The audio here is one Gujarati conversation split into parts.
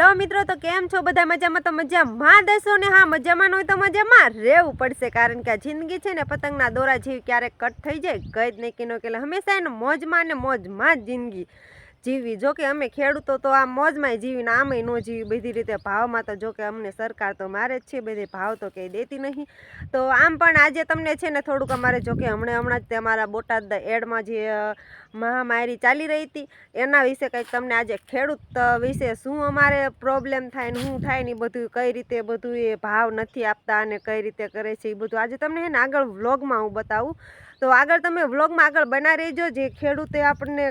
હેલો મિત્રો, તો કેમ છો બધા? મજામાં તો મજામાં દેશો ને? હા, મજામાં હોય તો મજામાં રહેવું પડશે, કારણ કે આ જિંદગી છે ને, પતંગના દોરા જેવી ક્યારેક કટ થઈ જાય, કઈ જ નહીં કીનો કે હંમેશા એને મોજમાં ને મોજમાં જ જિંદગી જીવી જો કે અમે ખેડૂતો તો આ મોજમાં જીવીને આમય ન જીવી. બધી રીતે ભાવમાં તો જો કે અમને સરકાર તો મારે જ છે, બધી ભાવ તો કંઈ દેતી નહીં. તો આમ પણ આજે તમને છે ને, થોડુંક અમારે જો કે હમણાં હમણાં જ તે અમારા બોટાદ એડમાં જે મહામારી ચાલી રહી હતી. એના વિશે કંઈક તમને આજે ખેડૂત વિશે શું અમારે પ્રોબ્લેમ થાય ને શું થાય ને બધું, કઈ રીતે બધું એ ભાવ નથી આપતા અને કઈ રીતે કરે છે એ બધું. આજે તમને છે ને આગળ વ્લોગમાં હું બતાવું. તો આગળ તમે વ્લોગમાં આગળ બના રહેજો જે ખેડૂતે આપણને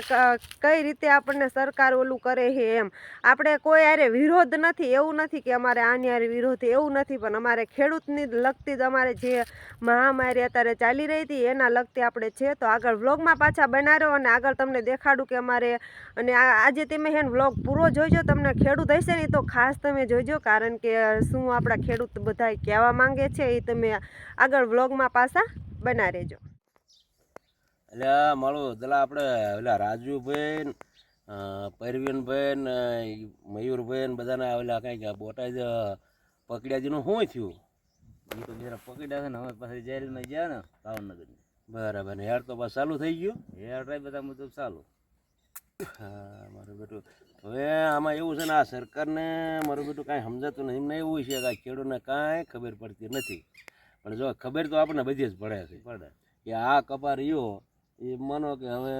કઈ રીતે આપણને સરકાર ઓલું કરે છે એમ. આપણે કોઈ હારે વિરોધ નથી, એવું નથી કે અમારે આની વિરોધ, એવું નથી. પણ અમારે ખેડૂતની લગતી જ અમારે જે મહામારી અત્યારે ચાલી રહી હતી, એના લગતી આપણે છે. તો આગળ વ્લોગમાં પાછા બનાવ્યો અને આગળ તમને દેખાડું કે અમારે અને આજે તમે હેન વ્લોગ પૂરો જોઈજો તમને ખેડૂત હશે ને તો ખાસ તમે જોઈજો કારણ કે શું આપણા ખેડૂત બધા કહેવા માંગે છે એ તમે આગળ વ્લોગમાં પાછા બના રહેજો. એટલે મારું પેલા આપણે ઓલા રાજુભાઈ પરવીનભાઈ ને મયુરભાઈ ને બધાને ઓલા કંઈક આ બોટાદ જેનું શું થયું? એ તો બિચારા પકડ્યા છે ને હવે પાછી જેલમાં ગયા ને ભાવનગર બરાબર. ને યાર તો બસ ચાલુ થઈ ગયું. યાર ડ્રાઈવ બધા મુજબ ચાલુ. હા મારું બેટું. હવે આમાં એવું છે ને આ સરકારને મારું બેટું કાંઈ સમજાતું નથી એમને એવું છે કે આ ખેડૂતને કાંઈ ખબર પડતી નથી. પણ જો ખબર તો આપણને બધી જ પડે છે. પડે. કે આ કપા રહ્યો એ માનો કે હવે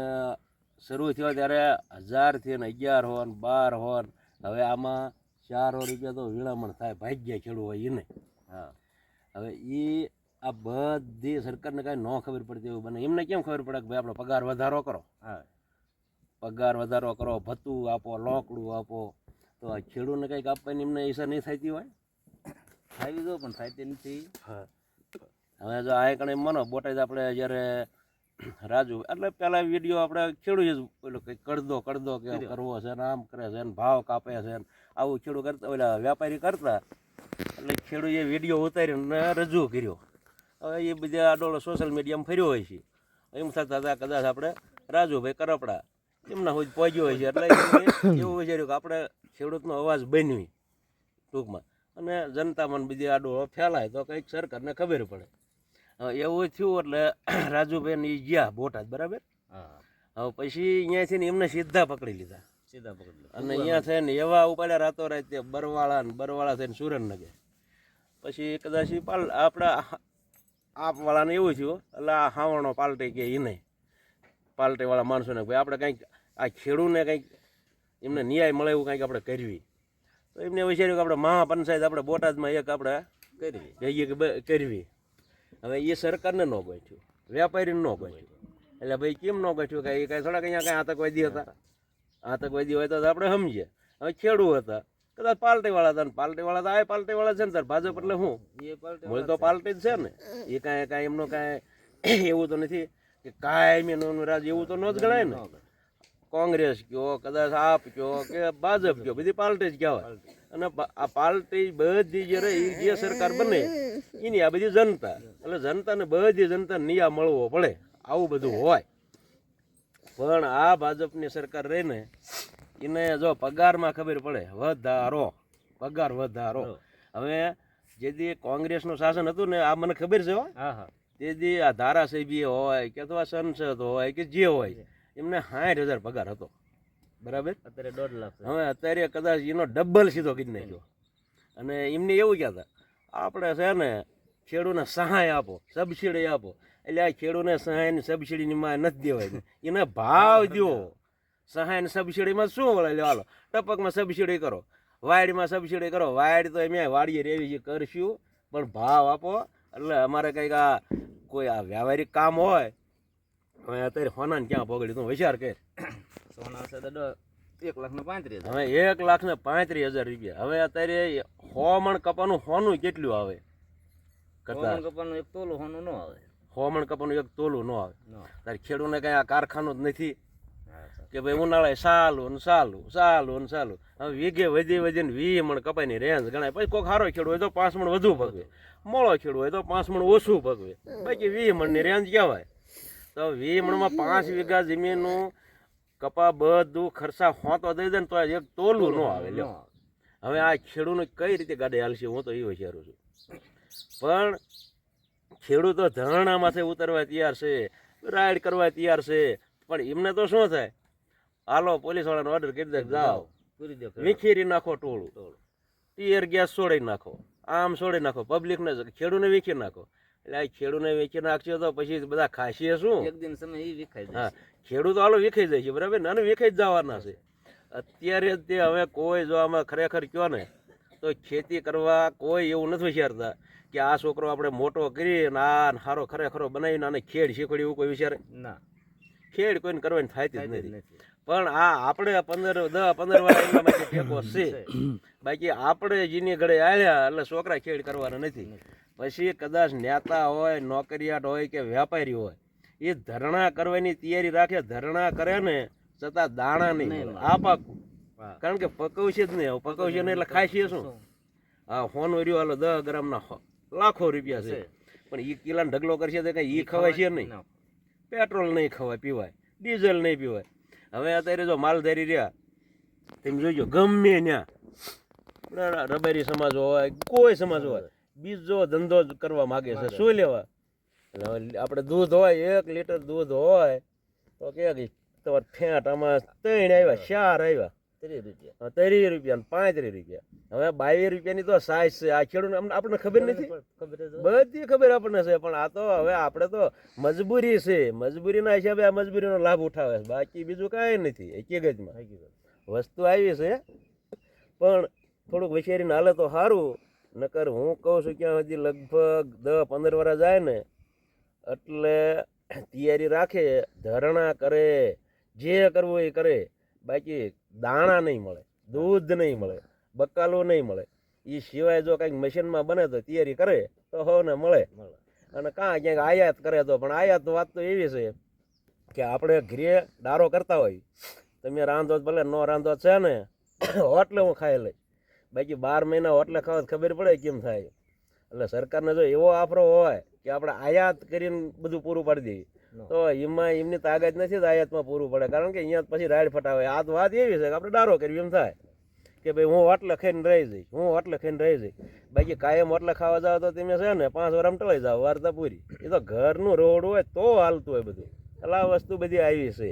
શરૂ થયો ત્યારે હજારથી ને અગિયાર હોન બાર હોન. હવે આમાં ચાર રૂપિયા તો વિળામણ થાય. ભાગ્ય ખેડૂ હોય એને હા. હવે એ આ બધી સરકારને કાંઈ ન ખબર પડતી એવું બને. એમને કેમ ખબર પડે કે ભાઈ આપણો પગાર વધારો કરો? હા. પગાર વધારો કરો ભથ્થું આપો લોકડું આપો. તો આ ખેડૂતને કંઈક આપવાની એમને ઈચ્છા નહીં થતી હોય? થાય દો પણ થાય તે નથી. હવે જો આ કણે માનો બોટાદ આપણે જ્યારે રાજુ એટલે પહેલાં વીડિયો આપણે ખેડૂત જ પેલું કંઈક કરદો કરદો કે કરવો છે ને આમ કરે છે ને ભાવ કાપે છે ને આવું ખેડૂત કરતા ઓલા વેપારી કરતા એટલે ખેડૂત એ વીડિયો ઉતારીને રજૂ કર્યો. હવે એ બધા આડોળો સોશિયલ મીડિયામાં ફર્યો હોય છે. એમ થતા હતા કદાચ આપણે રાજુભાઈ કરપડા એમના હોય પહોંચ્યો હોય છે. એટલે એવું વિચાર્યું કે આપણે ખેડૂતનો અવાજ બનવી ટૂંકમાં. અને જનતામાં બીજી આડોળો ફેલાય તો કંઈક સરકારને ખબર પડે. હવે એવું થયું એટલે રાજુભાઈ એ ગયા બોટાદ બરાબર? હવે પછી અહીંયાથી ને એમને સીધા પકડી લીધા. સીધા પકડી લીધા. અને અહીંયા થઈને એવા ઉપાડ્યા રાતો રાત તે બરવાળા ને બરવાળા થઈને સુરેન્દ્રનગર. પછી કદાચ પાલ આપણા આપવાળાને એવું થયું, એટલે આ હાવણો પાલટી કે એને પાલટીવાળા માણસોને ભાઈ આપણે કંઈક આ ખેડૂને કંઈક એમને ન્યાય મળે એવું કંઈક આપણે કરવી. તો એમને વિચાર્યું કે આપણે મહાપંચાયત આપણે બોટાદમાં એક આપણે કરવી, જઈએ કે કરવી. હવે એ સરકારને ન ગોઠ્યું વેપારીને ન ગોઠ્યું એટલે ભાઈ કેમ ન ગોઠ્યું કે એ કાંઈ થોડાક અહીંયા કાંઈ આતંકવાદી હતા. આતંકવાદી હોય તો આપણે સમજીએ. હવે ખેડૂ હતા. કદાચ પાર્ટીવાળા હતા પાર્ટી વાળા તો આ પાર્ટીવાળા છે ને તાર ભાજપ એટલે એ મૂળ તો પાર્ટી જ છે ને. એ કાંઈ કાંઈ એમનો કાંઈ એવું તો નથી કે કાંઈ એનું રાજ એવું તો ન જ ગણાય ને. કોંગ્રેસ કયો કદાચ આપ કયો કે ભાજપ કયો બધી પાર્ટી જ કહેવાય. અને આ પાર્ટી બધી જે રહી ઈ જે સરકાર બને એની આ બધી જનતા. એટલે જનતાને બધી જનતા નિયા મળવો પડે. આવું બધું હોય. પણ આ ભાજપની સરકાર રહીને એને જો પગારમાં ખબર પડે. વધારો. પગાર વધારો. હવે જે દી કોંગ્રેસનું શાસન હતું ને આ મને ખબર છે હો. હા હા. તે દી આ ધારાસભ્ય હોય કે અથવા સંસદ હોય કે જે હોય એમને સાઠ હજાર પગાર હતો. બરાબર? અત્યારે દોઢ લાખ હવે અત્યારે કદાચ એનો ડબલ સીધો કરી નાખ્યો. અને એમને એવું કહેતા આપણે છે ને ખેડૂને સહાય આપો સબસિડી આપો. એટલે આ ખેડૂને સહાય ને સબસિડીની માં નથી દેવાય. એને ભાવ દો સહાય સબસીડીમાં શું વળે લે હાલો ટપકમાં સબસિડી કરો વાયડમાં સબસિડી કરો. વાયડ તો એમ વાડીએ રેવી છે કરશું પણ ભાવ આપો. એટલે અમારે કંઈક આ કોઈ આ વ્યવહારિક કામ હોય હવે અત્યારે હોનાને ક્યાં પગડી તું? વિચાર કર. સોના છે તો એક લાખ ને પાંત્રીસ હવે એક લાખ ને પાંત્રીસ હજાર રૂપિયા. હવે અત્યારે હોમણ કપાનું હોનું કેટલું આવે? હોમણ કપાનું એક તોલું હોનું ન આવે. હોમણ કપાનું એક તોલું ન આવે. તારે ખેડૂને કઈ આ કારખાનું જ નથી. કે ભાઈ ઉનાળે સાલું ને સાલું સાલું ને સાલું. હવે વીઘે વધી વધીને વીસ મણ કપાઈની રેન્જ ગણાય. પછી કોઈક સારો ખેડૂ હોય તો પાંચ મણ વધુ ભગવે મોળો ખેડૂ હોય તો પાંચ મણ ઓછું ભગવે બાકી વી મણની રેન્જ કહેવાય. તો વીસ મણમાં પાંચ વીઘા જમીનનું કપા બધું ખર્ચા હોતો દઈ દે ને તો એક તોલું ન આવે. લ્યો. હવે આ ખેડૂતને કઈ રીતે ગાડી હાલશે હું તો એ વિચારું છું. પણ ખેડૂતો ધરણામાંથી ઉતરવા તૈયાર છે, રાઈડ કરવા તૈયાર છે પણ એમને તો શું થાય? હાલો પોલીસ વાળાનો ઓર્ડર કરી દે જાઓ વિખેરી નાખો ટોળું. ટીયર ગેસ છોડી નાખો. આમ છોડી નાખો. પબ્લિકને ખેડૂને વેચી નાખો. એટલે આ ખેડૂને વેચી નાખશો તો પછી બધા ખાશીએ શું? એક દિન સમય એ વિખાઈ હા. જાય હાલો વિખાઈ જાય છે બરાબર? ને અને વિખાઈ જ જવાના છે. અત્યારે તે હવે કોઈ જો આમાં ખરેખર કયો ને તો ખેતી કરવા કોઈ એવું નથી વિચારતા કે આ છોકરો આપણે મોટો કરી અને આ સારો ખરેખરો બનાવીને આને ખેડ શીખવાડી એવું કોઈ વિચારે? ના. ખેડ કોઈને કરવાની થાય જ નથી. પણ આ આપણે પંદર દસ પંદર વાર ટેકો છે. બાકી આપણે જીની ઘડે આવ્યા એટલે છોકરા ખેડ કરવાના નથી. પછી કદાચ નેતા હોય નોકરિયાત હોય કે વેપારી હોય એ ધરણા કરવાની તૈયારી રાખે ધરણા કરે ને છતાં દાણા નહીં આ પાકું. કારણ કે પકવશે જ નહીં. પકવશે નહીં એટલે ખાશે શું? હા ફોન વર્યો હાલો દસ ગ્રામના લાખો રૂપિયા છે. છે. પણ એ કિલાનો ઢગલો કરશે તો કઈ એ ખવાય છે નહીં. પેટ્રોલ નહીં ખવાય, પીવાય, ડીઝલ નહીં પીવાય. હવે અત્યારે જો માલધારી રહ્યા, તમે જોઈજો ગમે ત્યાં રબારી સમાજ હોય, કોઈ સમાજ હોય. બીજો ધંધો કરવા માગે છે, શું લેવા? આપણે દૂધ હોય, એક લીટર દૂધ હોય, તો કે તમારે ફેંટ આમાં ત્રણ આવ્યા ચાર આવ્યા. ત્રીસ રૂપિયા. ત્રીસ રૂપિયા પાંચ પાંત્રીસ રૂપિયા. હવે બાવીસ રૂપિયાની તો સાઈઝ છે. આ ખેડૂત આપણને ખબર નથી? ખબર બધી ખબર આપણને છે. પણ આ તો હવે આપણે તો મજબૂરી છે. મજબૂરીના હિસાબે આ મજબૂરીનો લાભ ઉઠાવે છે. બાકી બીજું કાંઈ નથી. હકીકતમાં. હકીકત. વસ્તુ આવી છે. પણ થોડુંક વિચારીને હાલે તો સારું. નકર હું કહું છું ક્યાં હજી લગભગ દસ પંદર વર્ષ જાય ને એટલે તૈયારી રાખે ધરણા કરે. જે કરવું એ કરે. બાકી દાણા નહીં મળે દૂધ નહીં મળે બકાલું નહીં મળે એ સિવાય જો કંઈક મશીનમાં બને તો તૈયારી કરે તો હોને મળે મળે. અને કાં ક્યાંક આયાત કરે તો પણ આયાત વાત તો એવી છે કે આપણે ઘરે ડારો કરતા હોય તમે રાંધો ભલે નો રાંધો છે ને હોટલે હું ખાઈ લઈ બાકી બાર મહિના હોટલે ખાવા ખબર પડે કેમ થાય એટલે સરકારને જો એવો આફરો હોય કે આપણે આયાત કરીને બધું પૂરું પાડી દઈએ નો. તો એમાં એમની તાકાત નથી આયાતમાં પૂરું પડે. કારણ કે અહીંયા પછી રાઈડ ફટાવે. આ વાત એવી છે કે આપણે ડારો કરવી એમ થાય. કે ભાઈ હું હોટલે ખાઈને રહી જઈશ હું હોટલે ખાઈને રહી જઈશ. બાકી કાયમ હોટલે ખાવા જાવ તો તમે છે ને પાંચ વાર ટવાઈ જાવ વાર્તા પૂરી. એ તો ઘરનું રોડ હોય તો હાલતું હોય બધું. એટલે આ વસ્તુ બધી આવી છે.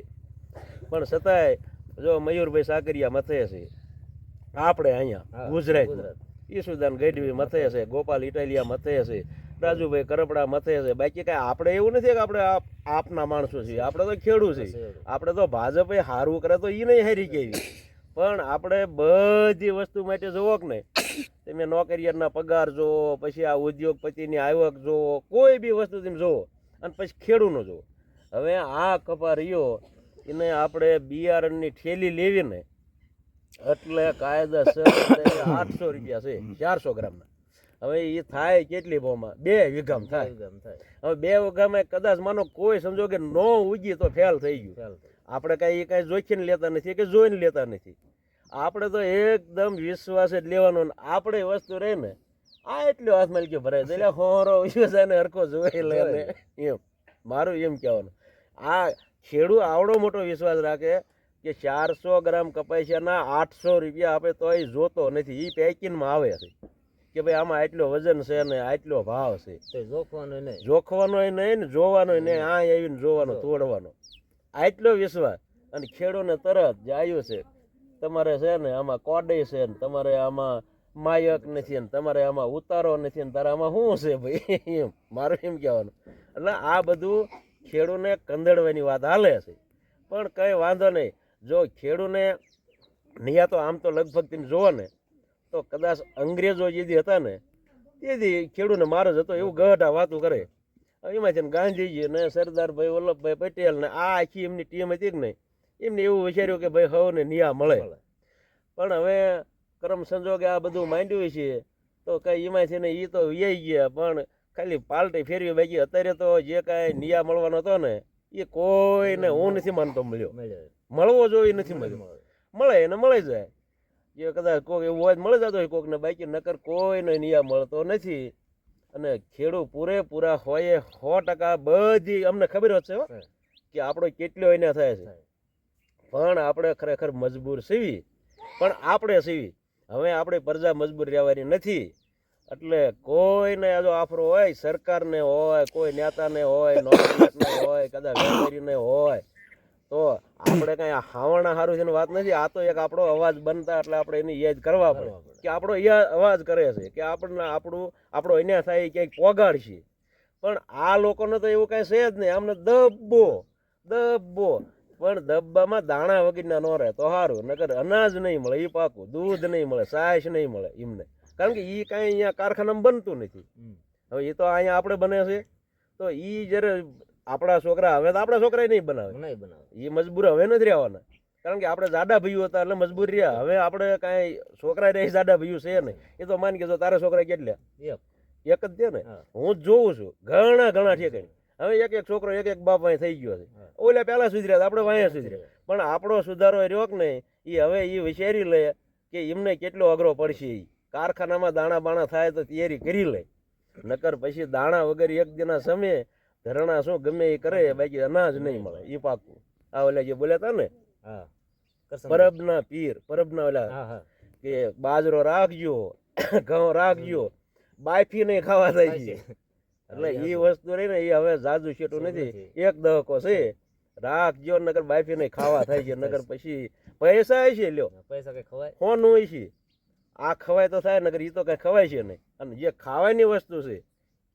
પણ છતાંય જો મયુરભાઈ સાકરિયા મથે છે આપણે અહીંયા ગુજરાત. ઈસુદાન ગઢવી મથે છે ગોપાલ ઇટાલિયા મથે છે રાજુભાઈ કરપડા મથે છે. બાકી કાંઈ આપણે એવું નથી કે આપણે આપ આપના માણસો છીએ. આપણે તો ખેડૂત છીએ. આપણે તો ભાજપ એ કરે તો એ નહીં હારી કેવી. પણ આપણે બધી વસ્તુ માટે જોવો કે નહીં તમે નોકરિયાના પગાર જોવો પછી આ ઉદ્યોગપતિની આવક જોવો કોઈ બી વસ્તુ તમે જોવો અને પછી ખેડૂનો જોવો હવે આ કપા રહ્યો એને આપણે બિયારણની ઠેલી લેવીને એટલે કાયદેસર આઠસો રૂપિયા છે ચારસો ગ્રામના. હવે એ થાય કેટલી ભાવમાં બે વીઘામાં થાય. હવે બે વીઘામાં કદાચ માનો કોઈ સમજો કે નો ઉગી તો ફેલ થઈ ગયું. આપણે કાંઈ એ કાંઈ જોખીને લેતા નથી કે જોઈને લેતા નથી. આપણે તો એકદમ વિશ્વાસ જ લેવાનો ને આપણે વસ્તુ રહે ને આ એટલો હાથ મલકી ભરાય. દે એટલે હોરો વિશ્વાસ હરખો જોઈ લે એમ. મારું એમ કહેવાનું. આ ખેડૂત આવડો મોટો વિશ્વાસ રાખે કે ચારસો ગ્રામ કપાસિયાના આઠસો રૂપિયા આપે તો એ જોતો નથી. એ પેકિંગમાં આવે છે. કે ભાઈ આમાં આટલો વજન છે ને આટલો ભાવ છે. જોખવાનો નહીં. જોખવાનો નહીં ને જોવાનો નહીં આ આવીને જોવાનો તોડવાનો. આટલો વિશ્વાસ અને ખેડૂને તરત જે આવ્યું છે. તમારે છે ને આમાં કોડે છે ને તમારે આમાં માયક નથી ને તમારે આમાં ઉતારો નથી ને તારે આમાં શું છે ભાઈ? એમ. મારું એમ કહેવાનું. એટલે આ બધું ખેડૂને કંદડવાની વાત હાલે છે. પણ કંઈ વાંધો નહીં. જો ખેડૂને નિયા તો આમ તો લગભગ તમે જુઓ ને તો કદાચ અંગ્રેજો જે હતા ને તેથી ખેડૂને મારો જ હતો એવું ગઢા વાતું કરે હવે એમાં છે ને ગાંધીજી ને સરદારભાઈ વલ્લભભાઈ પટેલ ને આ આખી એમની ટીમ હતી કે નહીં એમને એવું વિચાર્યું કે ભાઈ હવને નિયા મળે. પણ હવે કરમ સંજોગે આ બધું માંડ્યું છે તો કઈ એમાં છે ને એ તો વ્યાઈ ગયા પણ ખાલી પાલટી ફેરવી બાકી અત્યારે તો જે કાંઈ નિયા મળવાનો હતો ને એ કોઈને હું નથી માનતો મળ્યો. મળવો જોઈએ નથી મળ્યો મળે. મળે એને મળી જાય જે કદાચ કોક એવું હોય મળી જતો હોય કોકને બાકી નકર કોઈને નિયમ મળતો નથી. અને ખેડૂત પૂરેપૂરા હોય સો ટકા બધી અમને ખબર જ છે હો કે આપણો કેટલો એને થાય છે. પણ આપણે ખરેખર મજબૂર સીવી. પણ આપણે સીવી. હવે આપણે પ્રજા મજબૂર રહેવાની નથી. એટલે કોઈને જો આફરો હોય સરકારને હોય કોઈ નેતાને હોય નોકરીયાતને હોય કદાચ વેપારીને હોય તો આપણે કઈ હાવણા સારું છે વાત નથી. આ તો એક આપણો અવાજ બનતા એટલે આપણે એની યાદ કરવા પડે. કે આપણો અવાજ કરે છે કે આપણને આપણું આપણો અહીંયા થાય ક્યાંક પોગાડશે. પણ આ લોકોને તો એવું કાંઈ છે જ નહીં. આમને દબ્બો દબ્બો. પણ દબ્બામાં દાણા વગરના ન રહે તો સારું નકર અનાજ નહીં મળે એ પાકું. દૂધ નહીં મળે સાસ નહીં મળે એમને. કારણ કે એ કાંઈ અહીંયા કારખાનામાં બનતું નથી. હવે એ તો અહીંયા આપણે બને છે. તો એ જ્યારે આપણા છોકરા હવે તો આપણા છોકરા નહીં બનાવે. નહીં બનાવે. એ મજબૂર હવે નથી રહેવાના. કારણ કે આપણે જાડા ભાઈઓ હતા એટલે મજબૂર રહ્યા. હવે આપણે કાંઈ છોકરા રહી જાડા ભાઈઓ છે નહીં. એ તો માન કે જો તારા છોકરા કેટલા એક. એક જ છે ને? હું. જોઉં છું. ઘણા ઘણા ઠેકાણે હવે એક એક છોકરો એક એક બાપ અહીં થઈ ગયો છે. ઓલા પહેલાં સુધર્યા આપણે વાંયા સુધર્યા. પણ આપણો સુધારો રહ્યો કે નહીં એ હવે એ વિચારી લે કે એમને કેટલો અઘરો પડશે એ કારખાનામાં દાણા બાણા થાય તો તૈયારી કરી લે. નકર પછી દાણા વગર એક દિના સમયે ધરણા શું ગમે એ કરે બાકી અનાજ નહીં મળે એ પાકું. આ ઓલા જે બોલ્યા હતા ને પરબના પીર પરબના ઓલા કે બાજરો રાખજો ઘઉં રાખજો બાફી નહીં ખાવા થાય છે એટલે એ વસ્તુ રહી ને એ હવે જાજુ શેટું નથી. એક દહકો છે. રાખજો નગર બાફી નહીં ખાવા થાય છે નગર પછી પૈસા છે લ્યો. પૈસા કઈ ખવાય? કોનું હોય છે આ ખવાય તો થાય નગર એ તો કઈ ખવાય છે નહીં. અને જે ખાવાની વસ્તુ છે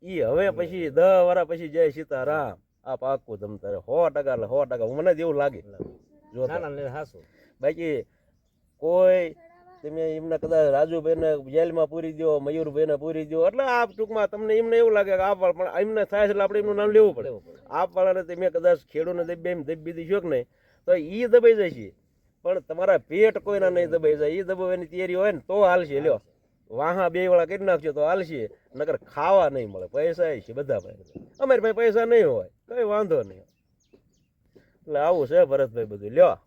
એ હવે પછી દહ વર્ષ પછી જય સીતારામ. આ પાકું તમ તારે. સો ટકા એટલે સો ટકા. મને જ એવું લાગે. જો બાકી કોઈ તમે એમને કદાચ રાજુભાઈને જેલમાં પૂરી દો મયુરભાઈને પૂરી દો એટલે આ ટૂંકમાં તમને એમને એવું લાગે કે આ પણ એમને થાય એટલે આપણે એમનું નામ લેવું પડે. આપવાળાને તમે કદાચ ખેડૂને દબી એમ દબી દીધો કે નહીં તો એ દબાઈ જાય છે પણ તમારા પેટ કોઈના નહીં દબાઈ જાય. એ દબાવવાની તૈયારી હોય ને તો હાલશે લ્યો. વાહા બે વાળા કરી નાખજો તો હાલશે. નકર ખાવા નહીં મળે, પૈસા છે બધા પાસે. અમારી પાસે પૈસા નહીં હોય, કઈ વાંધો નહીં. એટલે આવું છે ભરતભાઈ બધું. લ્યો.